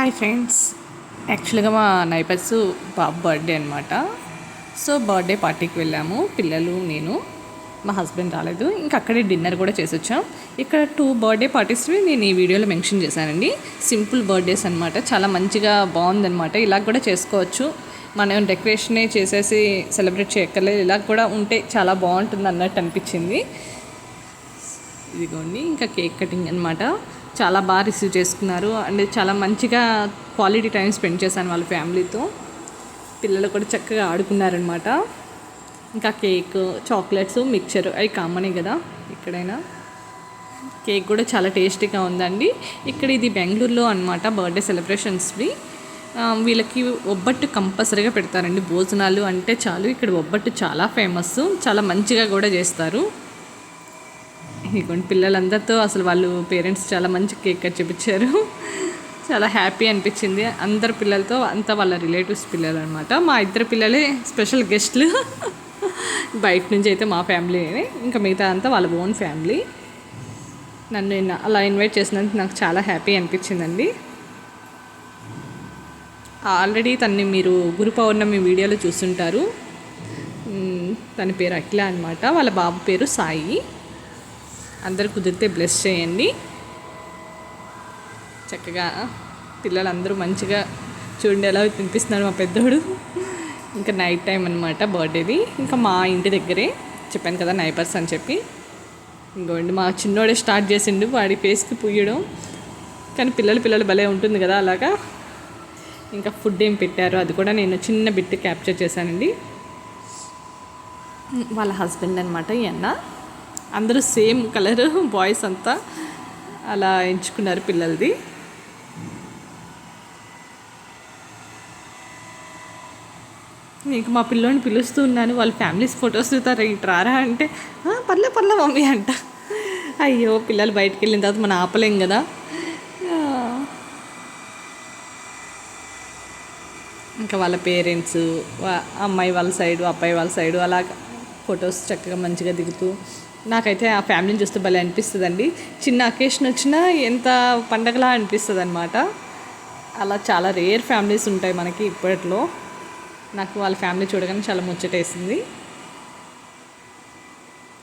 Hi friends యాక్చువల్గా మా neighbours Babu birthday అనమాట సో బర్త్డే పార్టీకి వెళ్ళాము. పిల్లలు నేను మా హస్బెండ్ రాలేదు. ఇంకా అక్కడే డిన్నర్ కూడా చేసి వచ్చాం ఇక్కడ టూ బర్త్డే పార్టీస్వి నేను ఈ వీడియోలో మెన్షన్ చేశానండి. సింపుల్ బర్త్డేస్ అనమాట చాలా మంచిగా బాగుందనమాట ఇలా కూడా చేసుకోవచ్చు. మనం డెకరేషనే చేసేసి సెలబ్రేట్ చేయక్కర్లేదు. ఇలా కూడా ఉంటే చాలా బాగుంటుంది అన్నట్టు అనిపించింది. ఇదిగోండి ఇంకా కేక్ కటింగ్ అనమాట చాలా బాగా రిసీవ్ చేసుకున్నారు. అండ్ చాలా మంచిగా క్వాలిటీ టైం స్పెండ్ చేశాను వాళ్ళ ఫ్యామిలీతో. పిల్లలు కూడా చక్కగా ఆడుకున్నారనమాట ఇంకా కేక్ చాక్లెట్స్ మిక్చర్ అవి కామనే కదా ఎక్కడైనా. కేక్ కూడా చాలా టేస్టీగా ఉందండి. ఇక్కడ ఇది బెంగళూరులో అనమాట బర్త్డే సెలబ్రేషన్స్వి. వీళ్ళకి ఒబ్బట్టు కంపల్సరీగా పెడతారండి. భోజనాలు అంటే చాలు ఇక్కడ ఒబ్బట్టు చాలా ఫేమస్ చాలా మంచిగా కూడా చేస్తారు. ఇదిగోండి పిల్లలందరితో అసలు వాళ్ళు పేరెంట్స్ చాలా మంచి కేక్ కట్ చేపించారు. చాలా హ్యాపీ అనిపించింది. అందరు పిల్లలతో అంతా వాళ్ళ రిలేటివ్స్ పిల్లలు అనమాట మా ఇద్దరు పిల్లలే స్పెషల్ గెస్ట్లు. బయట నుంచి అయితే మా ఫ్యామిలీ ఇంకా మిగతా అంతా వాళ్ళ ఓన్ ఫ్యామిలీ. నన్ను అలా ఇన్వైట్ చేసినందుకు నాకు చాలా హ్యాపీ అనిపించిందండి. ఆల్రెడీ తన్ని మీరు గురు పౌర్ణమి వీడియోలో చూస్తుంటారు. తన పేరు అఖిల అనమాట వాళ్ళ బాబు పేరు సాయి. అందరు కుదిరితే బ్లెస్ చేయండి. చక్కగా పిల్లలందరూ మంచిగా చూడండి ఎలా తినిపిస్తున్నారు మా పెద్దోడు. ఇంకా నైట్ టైం అనమాట బర్త్డేది ఇంకా మా ఇంటి దగ్గరే చెప్పాను కదా నైబర్స్ అని చెప్పి. ఇంకోండి మా చిన్నోడే స్టార్ట్ చేసిండు వాడి ఫేస్కి పుయ్యడం కానీ పిల్లలు పిల్లలు భలే ఉంటుంది కదా అలాగా. ఇంకా ఫుడ్ ఏం పెట్టారో అది కూడా నేను చిన్న బిట్ క్యాప్చర్ చేశానండి. వాళ్ళ హస్బెండ్ అనమాట ఈ అన్న. అందరూ సేమ్ కలర్ బాయ్స్ అంతా అలా ఎంచుకున్నారు పిల్లలది. నీకు మా పిల్లోని పిలుస్తూ ఉన్నాను వాళ్ళ ఫ్యామిలీస్ ఫొటోస్ దిగుతారు ఇటు రారా అంటే పర్లే పర్లే మమ్మీ అంట. అయ్యో పిల్లలు బయటికి వెళ్ళిన తర్వాత మనం ఆపలేం కదా. ఇంకా వాళ్ళ పేరెంట్స్ అమ్మాయి వాళ్ళ సైడు అబ్బాయి వాళ్ళ సైడు అలా ఫొటోస్ చక్కగా మంచిగా దిగుతూ నాకైతే ఆ ఫ్యామిలీని చూస్తే భలే అనిపిస్తుందండి. చిన్న అకేషన్ వచ్చినా ఎంత పండగలా అనిపిస్తుంది అనమాట అలా చాలా రేర్ ఫ్యామిలీస్ ఉంటాయి మనకి ఇప్పట్లో. నాకు వాళ్ళ ఫ్యామిలీ చూడగానే చాలా ముచ్చటేసింది.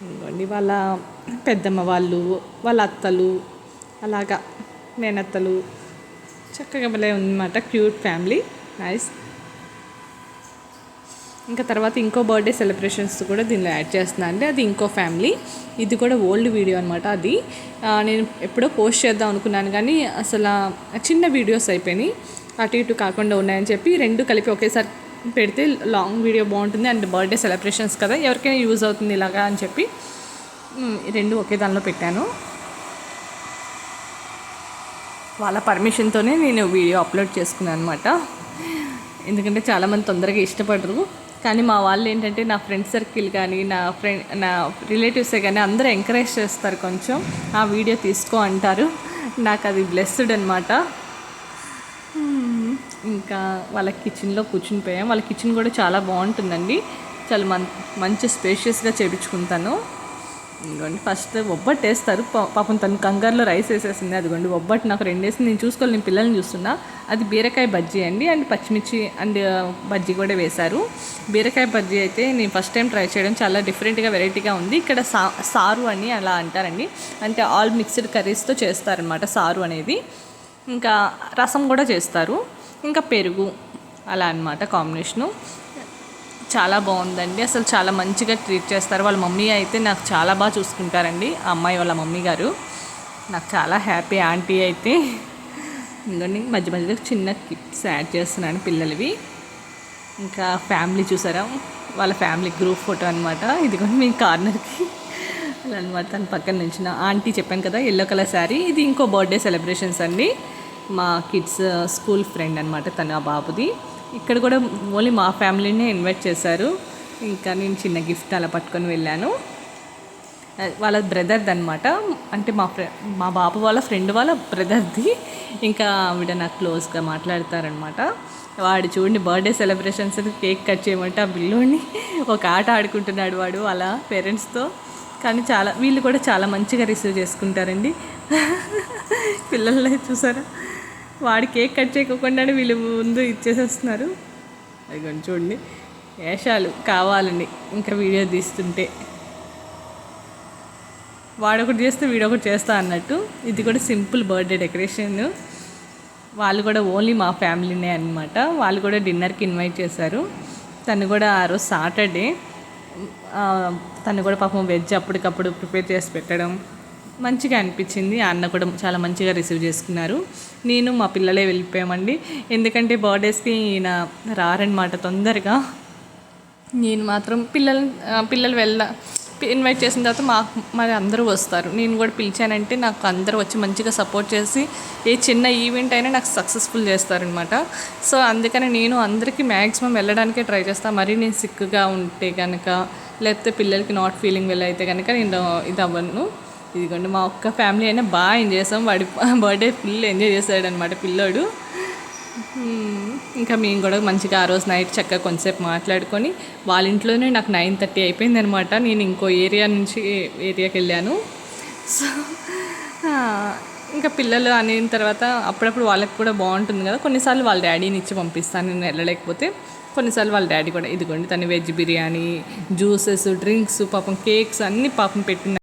ఇంకోండి వాళ్ళ పెద్దమ్మ వాళ్ళు వాళ్ళ అత్తలు అలాగా మేనత్తలు. చక్కగా భలే ఉందన్నమాట క్యూట్ ఫ్యామిలీ నైస్ ఇంకా తర్వాత ఇంకో బర్త్డే సెలబ్రేషన్స్ కూడా దీనిలో యాడ్ చేస్తున్నాను అంటే అది ఇంకో ఫ్యామిలీ. ఇది కూడా ఓల్డ్ వీడియో అనమాట అది. నేను ఎప్పుడో పోస్ట్ చేద్దాం అనుకున్నాను కానీ అసలు చిన్న వీడియోస్ అయిపోయినాయి. అటు ఇటు కాకుండా ఉన్నాయని చెప్పి రెండు కలిపి ఒకేసారి పెడితే లాంగ్ వీడియో బాగుంటుంది అండ్ బర్త్డే సెలబ్రేషన్స్ కదా ఎవరికైనా యూజ్ అవుతుంది ఇలాగా అని చెప్పి రెండు ఒకే దానిలో పెట్టాను. వాళ్ళ పర్మిషన్తోనే నేను వీడియో అప్లోడ్ చేసుకున్నాను అనమాట ఎందుకంటే చాలామంది తొందరగా ఇష్టపడరు. కానీ మా వాళ్ళు ఏంటంటే నా ఫ్రెండ్ సర్కిల్ కానీ నా ఫ్రెండ్ నా రిలేటివ్సే కానీ అందరూ ఎంకరేజ్ చేస్తారు కొంచెం. ఆ వీడియో తీసుకో అంటారు. నాకు అది బ్లెస్డ్ అనమాట ఇంకా వాళ్ళ కిచెన్లో కూర్చుని పోయాం. వాళ్ళ కిచెన్ కూడా చాలా బాగుంటుందండి. చాలా మం మంచి స్పేషియస్గా చేపించుకుంటాను. ఇదిగోండి ఫస్ట్ ఒబ్బట్టు వేస్తారు. పా- పాపం తను కంగారులో రైస్ వేసేసింది. అదిగోండి ఒబ్బట్టు నాకు రెండు నేను చూసుకోవాలి నేను పిల్లల్ని చూస్తున్నా. అది బీరకాయ బజ్జీ అండి. అండ్ పచ్చిమిర్చి అండ్ బజ్జీ కూడా వేశారు. బీరకాయ బజ్జీ అయితే నేను ఫస్ట్ టైం ట్రై చేయడం చాలా డిఫరెంట్గా వెరైటీగా ఉంది. ఇక్కడ సా సారు అని అలా అంటారండి. అంటే ఆల్ మిక్స్డ్ కర్రీస్తో చేస్తారనమాట సారు అనేది. ఇంకా రసం కూడా చేస్తారు. ఇంకా పెరుగు అలా అన్నమాట కాంబినేషను చాలా బాగుందండి. అసలు చాలా మంచిగా ట్రీట్ చేస్తారు. వాళ్ళ మమ్మీ అయితే నాకు చాలా బాగా చూసుకుంటారండి. ఆ అమ్మాయి వాళ్ళ మమ్మీ గారు. నాకు చాలా హ్యాపీ ఆంటీ అయితే. ఇంకొన్ని మధ్య మధ్యలో చిన్న కిట్స్ యాడ్ చేస్తున్నాను పిల్లలవి. ఇంకా ఫ్యామిలీ చూసారా? వాళ్ళ ఫ్యామిలీ గ్రూప్ ఫోటో అనమాట ఇది కూడా మీ కార్నర్కి అనమాట తన పక్కన నుంచి నా ఆంటీ చెప్పాను కదా ఎల్లో కలర్ శారీ ఇది ఇంకో బర్త్డే సెలబ్రేషన్స్ అండి. మా కిడ్స్ స్కూల్ ఫ్రెండ్ అనమాట తను ఆ బాబుది. ఇక్కడ కూడా ఓన్లీ మా ఫ్యామిలీనే ఇన్వైట్ చేశారు. ఇంకా నేను చిన్న గిఫ్ట్ అలా పట్టుకొని వెళ్ళాను. వాళ్ళ బ్రదర్ది అనమాట అంటే మా ఫ్రె మా బాబు వాళ్ళ ఫ్రెండ్ వాళ్ళ బ్రదర్ది ఇంకా ఆవిడ నాకు క్లోజ్గా మాట్లాడతారనమాట వాడు చూడండి బర్త్డే సెలబ్రేషన్స్ కేక్ కట్ చేయమంటే ఆ బిల్లుని ఒక ఆట ఆడుకుంటున్నాడు వాడు అలా పేరెంట్స్తో కానీ చాలా వీళ్ళు కూడా చాలా మంచిగా రిసీవ్ చేసుకుంటారండి. పిల్లల్ని చూసారా? వాడి కేక్ కట్ చేయకుండానే వీళ్ళు ముందు ఇచ్చేసేస్తున్నారు. అది కొంచెం చూడండి వేషాలు కావాలని ఇంకా వీడియో తీస్తుంటే. వాడొకటి చేస్తే వీడొకటి చేస్తా అన్నట్టు. ఇది కూడా సింపుల్ బర్త్డే డెకరేషన్. వాళ్ళు కూడా ఓన్లీ మా ఫ్యామిలీనే అనమాట వాళ్ళు కూడా డిన్నర్కి ఇన్వైట్ చేశారు. తను కూడా ఆ రోజు సాటర్డే. తను కూడా పాపం వెజ్ అప్పటికప్పుడు ప్రిపేర్ చేసి పెట్టడం. మంచిగా అనిపించింది. ఆ అన్న కూడా చాలా మంచిగా రిసీవ్ చేసుకున్నారు. నేను మా పిల్లలే వెళ్ళిపోయామండి. ఎందుకంటే బర్త్డేస్కి ఈయన రారనమాట తొందరగా నేను మాత్రం పిల్లలు పిల్లలు వెళ్ళ ఇన్వైట్ చేసిన తర్వాత మా మరి అందరూ వస్తారు. నేను కూడా పిలిచానంటే నాకు అందరూ వచ్చి మంచిగా సపోర్ట్ చేసి ఏ చిన్న ఈవెంట్ అయినా నాకు సక్సెస్ఫుల్ చేస్తారనమాట. సో అందుకని నేను అందరికీ మ్యాక్సిమం వెళ్ళడానికే ట్రై చేస్తాను మరీ నేను సిక్గా ఉంటే కనుక లేకపోతే పిల్లలకి నాట్ ఫీలింగ్ వెళ్ళి అయితే కనుక నేను ఇది అవ్వను. ఇదిగోండి మా ఒక్క ఫ్యామిలీ అయినా బాగా ఎంజాయ్ చేసాం. వాడి బర్త్డే ఫుల్ ఎంజాయ్ చేశాడనమాట పిల్లోడు. ఇంకా మేము కూడా మంచిగా ఆ రోజు నైట్ చక్కగా కొంతసేపు మాట్లాడుకొని వాళ్ళ ఇంట్లోనే నాకు నైన్ థర్టీ అయిపోయింది అనమాట నేను ఇంకో ఏరియా నుంచి ఏరియాకి వెళ్ళాను. సో ఇంకా పిల్లలు అనిన తర్వాత అప్పుడప్పుడు వాళ్ళకి కూడా బాగుంటుంది కదా. కొన్నిసార్లు వాళ్ళ డాడీని ఇచ్చి పంపిస్తాను నేను వెళ్ళలేకపోతే. కొన్నిసార్లు వాళ్ళ డాడీ కూడా ఇదిగోండి తను వెజ్ బిర్యానీ జ్యూసెస్ డ్రింక్స్ పాపం కేక్స్ అన్నీ పాపం పెట్టిన